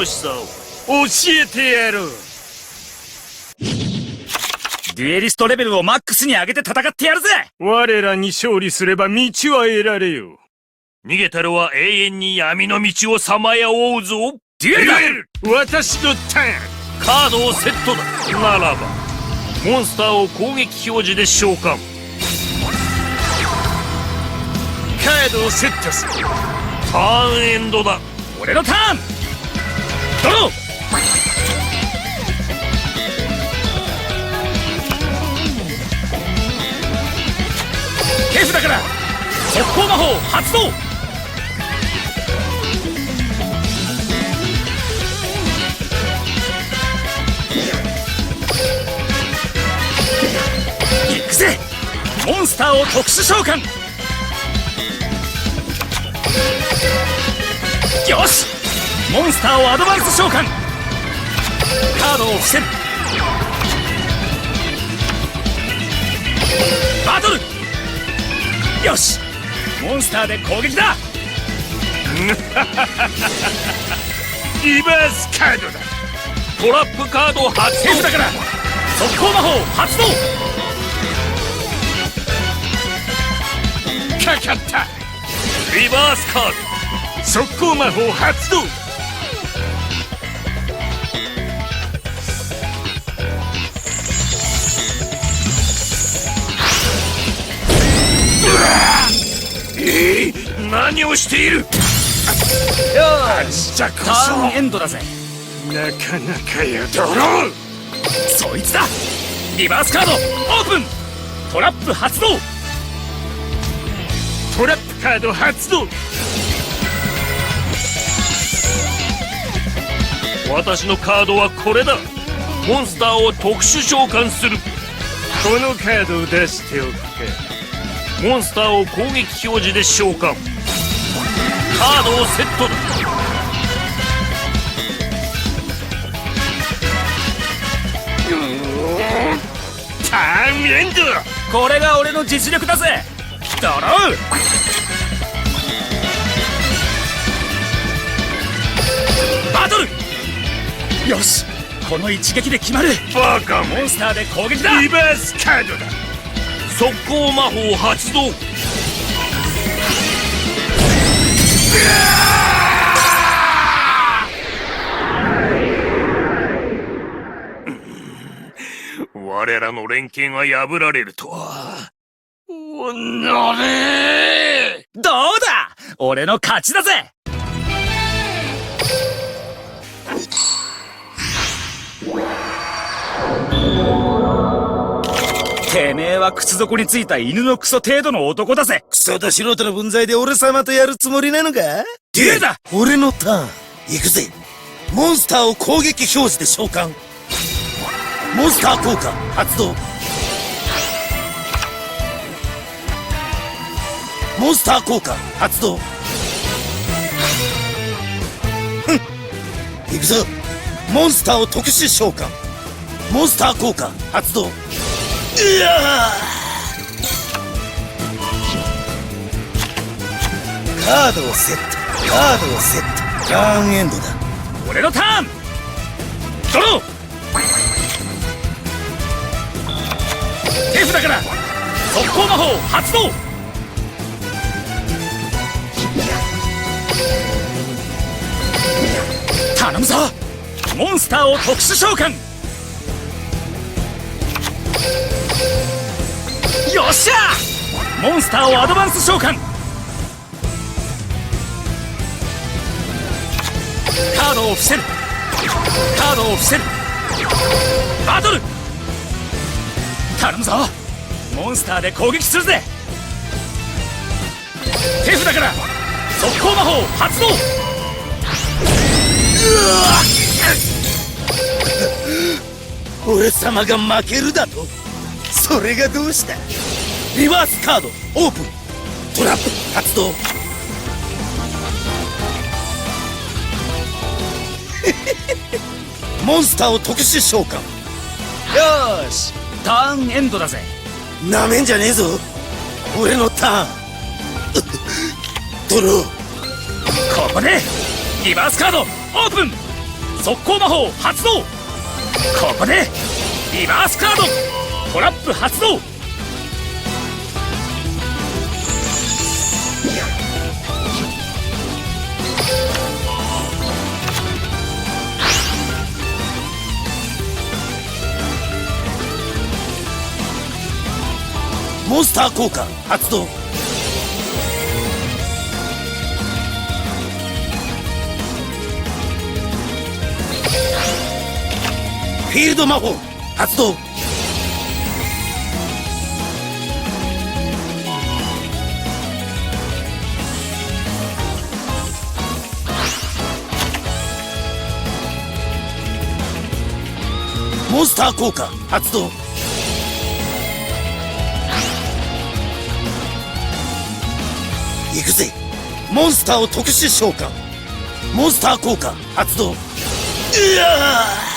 ろしさを教えてやる。デュエリストレベルをマックスに上げて戦ってやるぜ。我らに勝利すれば道は得られよ。逃げたるは永遠に闇の道をさまやおうぞ。デュエルだ。私のターン。カードをセットだ。ならばモンスターを攻撃表示で召喚。カードをセットするターンエンドだ。俺のターン。ドロー。手札から。速攻魔法発動。行くぜ。モンスターを特殊召喚。よし！モンスターをアドバンス召喚！カードを伏せる！バトル！よし！モンスターで攻撃だ！リバースカードだ！トラップカード発動手札から！速攻魔法発動！かかった！リバースカード速攻魔法発動。えー、何をしている？よしじゃこターンエンドだぜなかなかやだろう。そいつだ。リバースカードオープン。トラップ発動。トラップカード発動私のカードはこれだ。モンスターを特殊召喚する。このカードを出しておくかモンスターを攻撃表示で召喚。カードをセットだ。うーん。ターンエンドこれが俺の実力だぜ。ドローよしこの一撃で決まる。バカめモンスターで攻撃だ。リバースカードだ。速攻魔法発動。我らの連携が破られるとは。おなれどうだ？俺の勝ちだぜてめえは靴底についた犬のクソ程度の男だぜ。クソと素人の分際で俺様とやるつもりなのか？デュエルだ！俺のターン行くぜ。モンスターを攻撃表示で召喚。モンスター効果発動。モンスター効果発動。ふん行くぞ。モンスターを特殊召喚モンスター効果発動。うわカードをセット。カードをセット。ターンエンドだ。俺のターン。ドロー。手札から。速攻魔法発動。頼むぞ。モンスターを特殊召喚。よっしゃ!モンスターをアドバンス召喚!カードを伏せる!カードを伏せる!バトル!頼むぞ!モンスターで攻撃するぜ!手札から速攻魔法発動!うわ俺様が負けるだと？それがどうしたリバースカードオープン。トラップ発動。モンスターを特殊召喚。よーしターンエンドだぜ。なめんじゃねえぞ。俺のターン。ドローここでリバースカードオープン。速攻魔法発動ここでリバースカードトラップ発動。モンスター効果発動。フィールド魔法。発動。モンスター効果。発動。行くぜ。モンスターを特殊召喚。モンスター効果。発動。うわ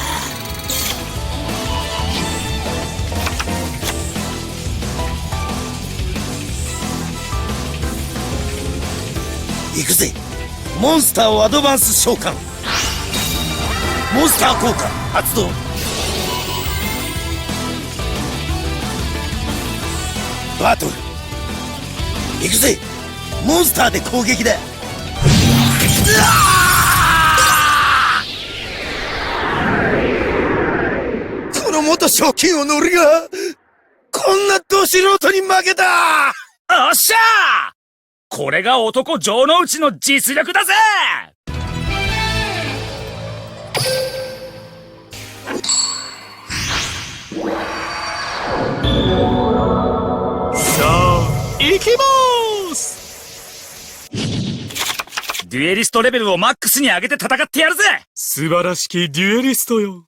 行くぜ。モンスターをアドバンス召喚。モンスター効果発動。バトル。行くぜ。モンスターで攻撃だ。この元賞金王の俺がこんなど素人に負けた！おっしゃー！これが男城之内の実力だぜ！さあ行きます！デュエリストレベルをマックスに上げて戦ってやるぜ！素晴らしきデュエリストよ。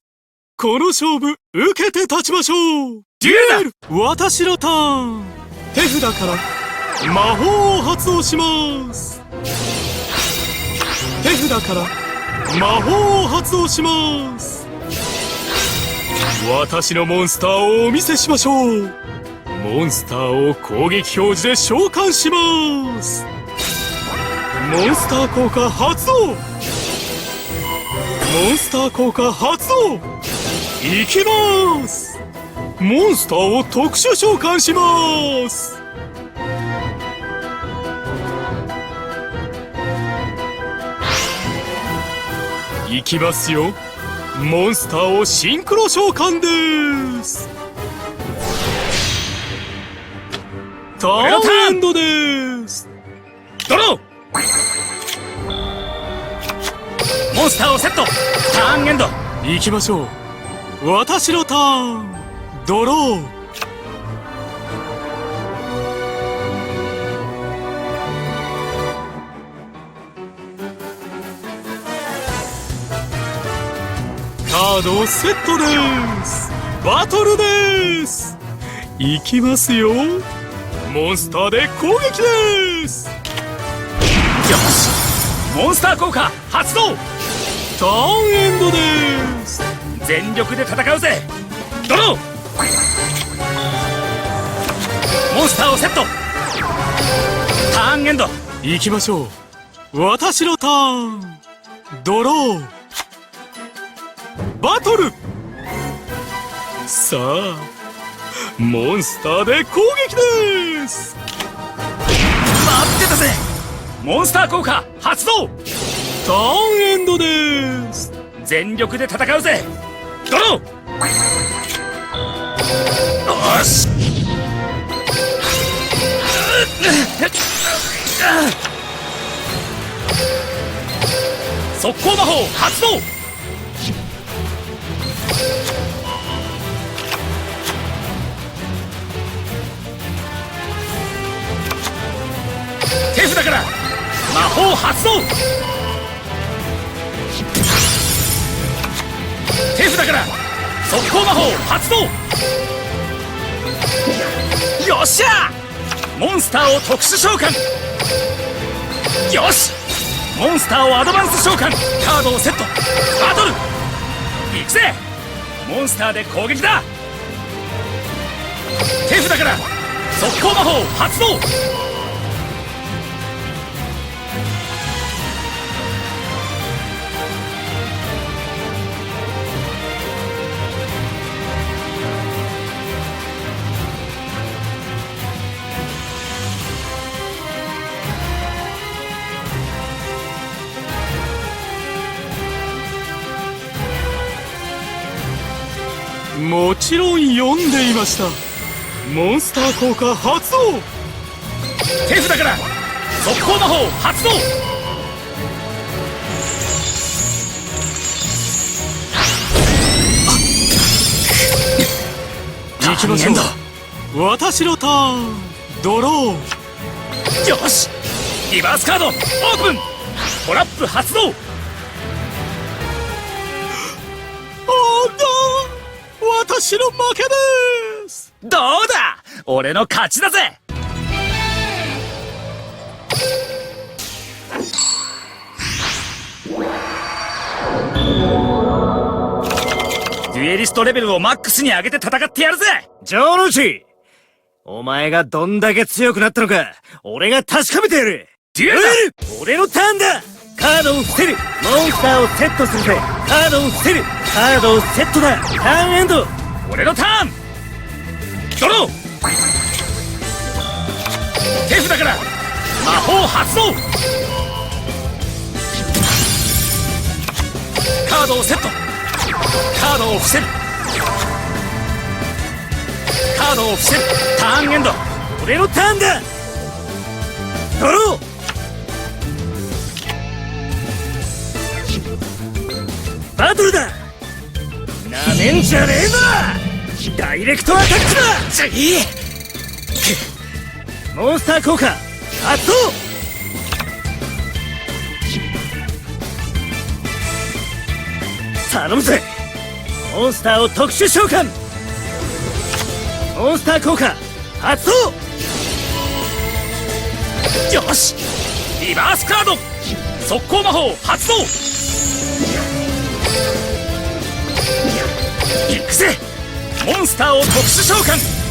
この勝負受けて立ちましょう。デュエルだ！私のターン。手札から魔法を発動します。手札から魔法を発動します。私のモンスターをお見せしましょう。モンスターを攻撃表示で召喚します。モンスター効果発動。モンスター効果発動。いきます。モンスターを特殊召喚します。いきますよ。モンスターをシンクロ召喚です。ターンエンドです。ドロー。モンスターをセット。ターンエンド。行きましょう。私のターン。ドロー。ードセットです。バトルです。行きますよ。モンスターで攻撃です。よし。モンスター効果発動。ターンエンドです。全力で戦うぜ。ドロー。モンスターをセット。ターンエンド。行きましょう。私のターン。ドロー。バトル。さあモンスターで攻撃です。待ってたぜ。モンスター効果発動。ターンエンドです。全力で戦うぜ。ドロー。よし。速攻魔法発動手札から魔法発動。手札から速攻魔法発動。よっしゃ！モンスターを特殊召喚。よし！モンスターをアドバンス召喚。カードをセット。バトル。行くぜ！モンスターで攻撃だ。手札から速攻魔法発動。ました。モンスター効果発動！手札から速攻魔法発動！行きましょう。私のターンドロードよし！リバースカードオープン！トラップ発動！私の負けですどうだ？俺の勝ちだぜ！デュエリストレベルをマックスに上げて戦ってやるぜ！ジョーノチお前がどんだけ強くなったのか、俺が確かめてやる。デュエルだ！俺のターンだ！カードを伏せる。モンスターをセットするぜ。カードを伏せる。カードをセットだ。ターンエンド。俺のターンドロー。手札から。魔法発動。カードをセット。カードを伏せる。カードを伏せる。ターンエンド。俺のターンだ。ドロー。バトルだ。なめんじゃねえぞ。ダイレクトアタックだモンスター効果発動頼むぜモンスターを特殊召喚モンスター効果発動よしリバースカード速攻魔法発動行くぜモンスターを特殊召喚。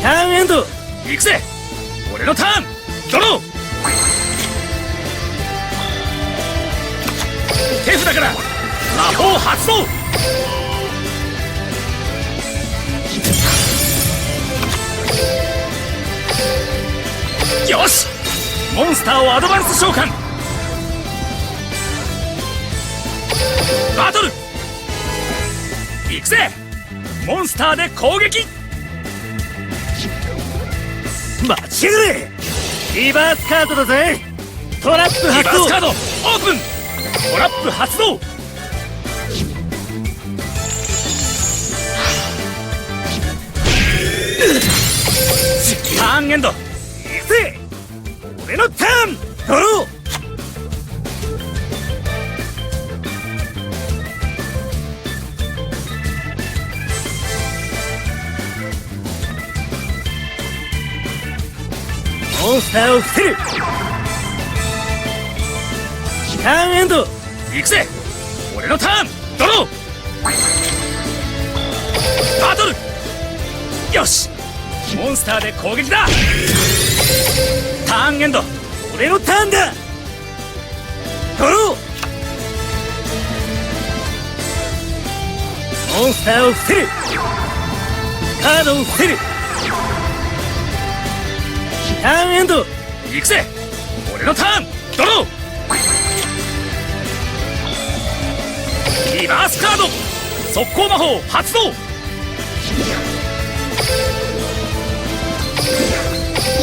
ターンエンド。行くぜ。俺のターン。ドロー。手札から。魔法発動。よし。モンスターをアドバンス召喚。バトル。行くぜ。モンスターで攻撃。待ちやがれ。リバースカードだぜ。トラップリバ発動ースカード。オープン。トラップ発動。ターンエンド。行くぜ。俺のターン。ドローモンスターを伏せる。ターンエンド。行くぜ。俺のターン。ドロー。バトル。よし。モンスターで攻撃だ。ターンエンド。俺のターンだ。ドロー。モンスターを伏せる。カードを伏せる。ターンエンド。行くぜ。俺のターン。ドロー。リバースカード。速攻魔法。発動。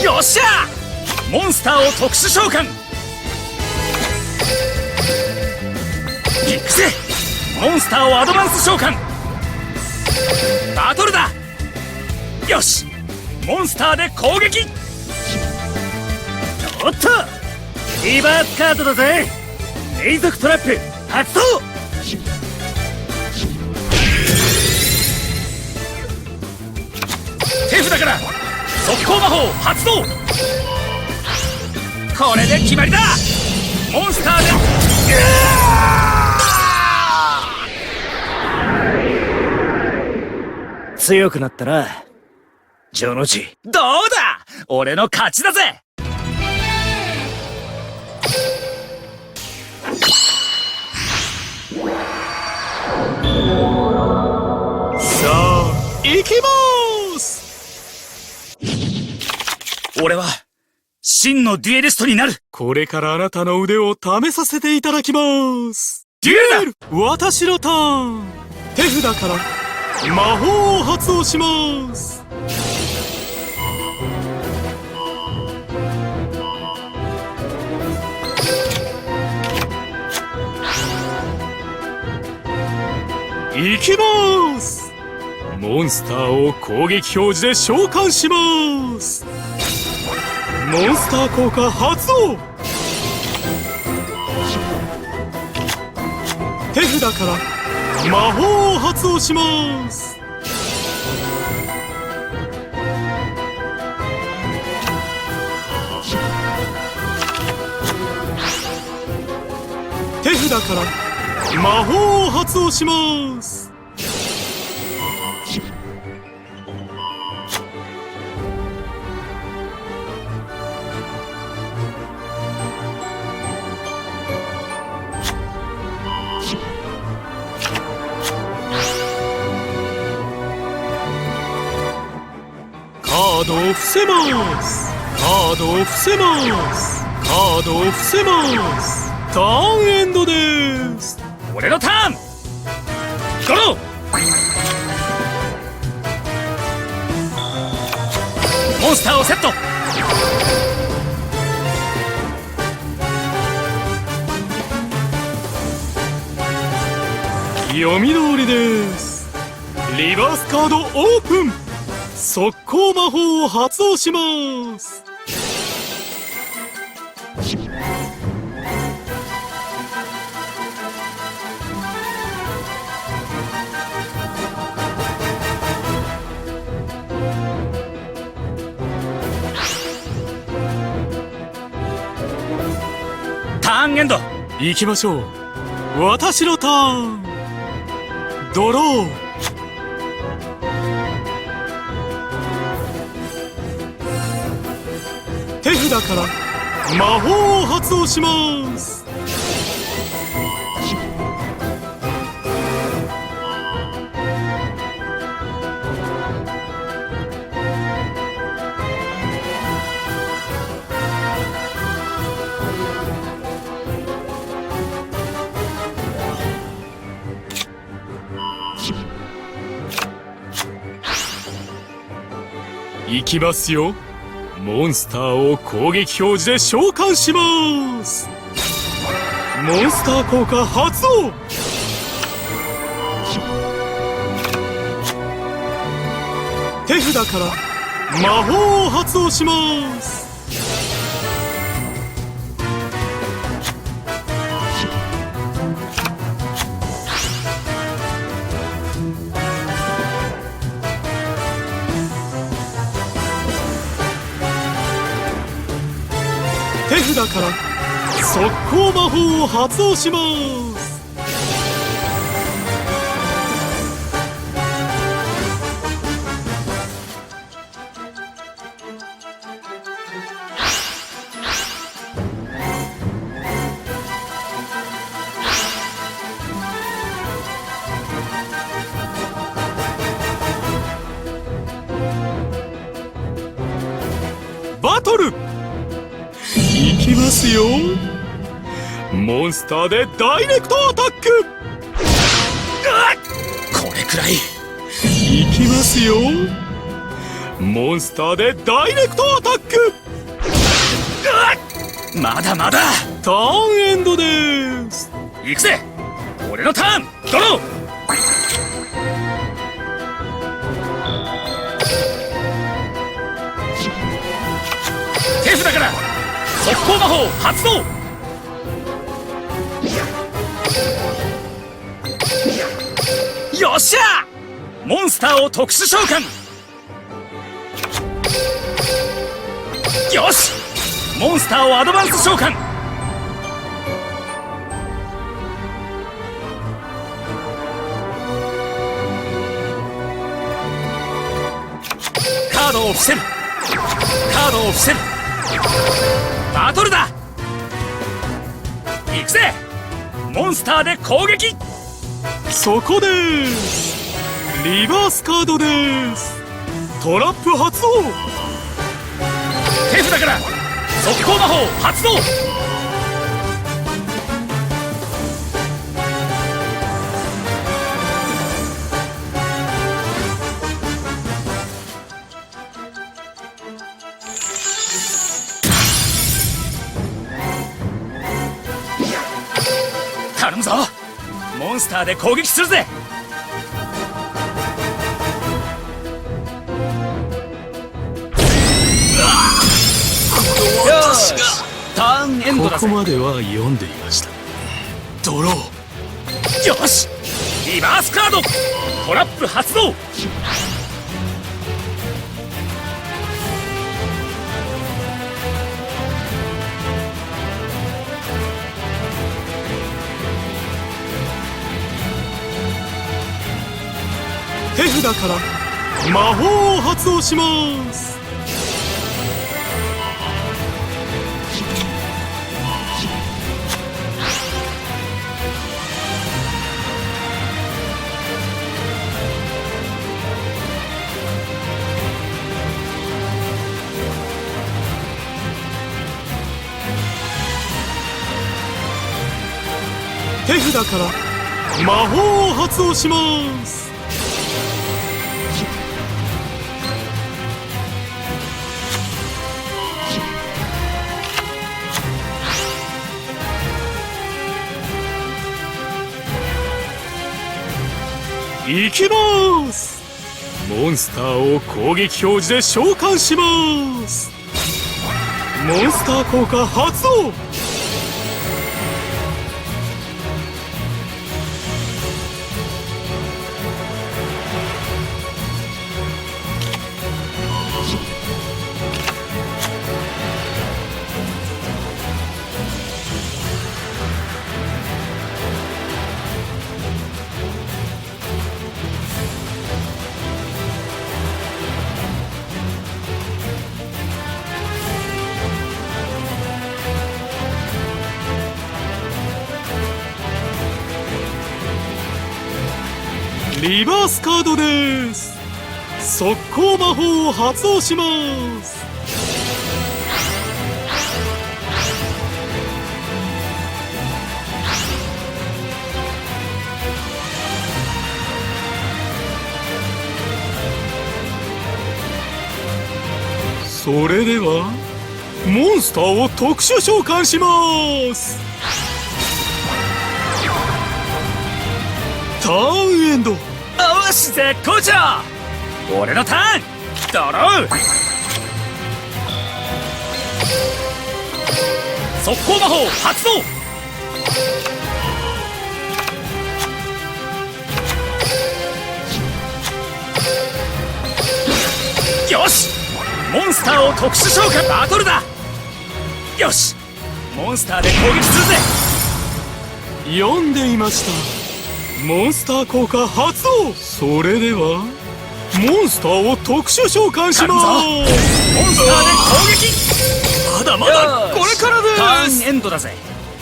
よっしゃ。モンスターを特殊召喚。行くぜ。モンスターをアドバンス召喚。バトルだ。よし。モンスターで攻撃。おっとリバースカードだぜ。永続トラップ発動。手札から速攻魔法発動。これで決まりだ。モンスターで。強くなったなジョノチどうだ。俺の勝ちだぜ。さあ行きます！俺は真のデュエリストになる。これからあなたの腕を試させていただきます。デュエルだ！私のターン。手札から魔法を発動します行きます。モンスターを攻撃表示で召喚します。モンスター効果発動。手札から魔法を発動します。手札から魔法を発動します。ードを伏せます。カードを伏せます。カードを伏せます。ターンエンドです。俺のターン。モンスターをセット。読み通りです。リバースカードオープン速攻魔法を発動します。ターンエンド。行きましょう。私のターン。ドロー札から。魔法を発動します。行きますよ。モンスターを攻撃表示で召喚します。モンスター効果発動。手札から魔法を発動します。を発動します。モンスターでダイレクトアタック。これくらい。いきますよ。モンスターでダイレクトアタック。まだまだ。ターンエンドです。行くぜ。俺のターン。ドロー。手札から速攻魔法発動よっしゃ!モンスターを特殊召喚!よし!モンスターをアドバンス召喚!カードを伏せる!カードを伏せる!バトルだ!行くぜ!モンスターで攻撃!そこでリバースカードです。トラップ発動。手札から速攻魔法発動。頼むぞ。モンスターで攻撃するぜ。よしターンエンドだぜ。ここまでは読んでいました。ドロー。よしリバースカード。トラップ発動手札から。魔法を発動します。手札から。魔法を発動します。行きます。モンスターを攻撃表示で召喚します。モンスター効果発動リバースカードです。速攻魔法を発動します。それではモンスターを特殊召喚します。ターンエンド。よし絶好調。俺のターン。ドロー。速攻魔法発動。よし。モンスターを特殊召喚。バトルだ。よし。モンスターで攻撃するぜ。読んでいました。モンスター効果発動それではモンスターを特殊召喚しま頼むぞモンすスターで攻撃。まだまよだし。これからターンですエンドだぜ。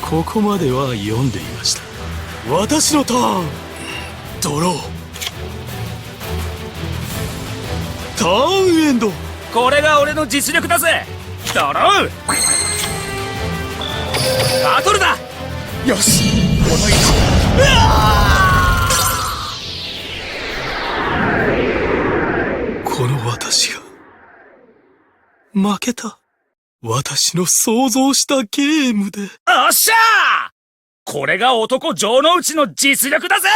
ここまでは読んでいました。私のターン。ドロー。ターンエンド。これが俺の実力だぜ。ドロー。バトルだ。よし。この糸こ負けた。私の想像したゲームで。おっしゃー！これが男城之内の実力だぜ！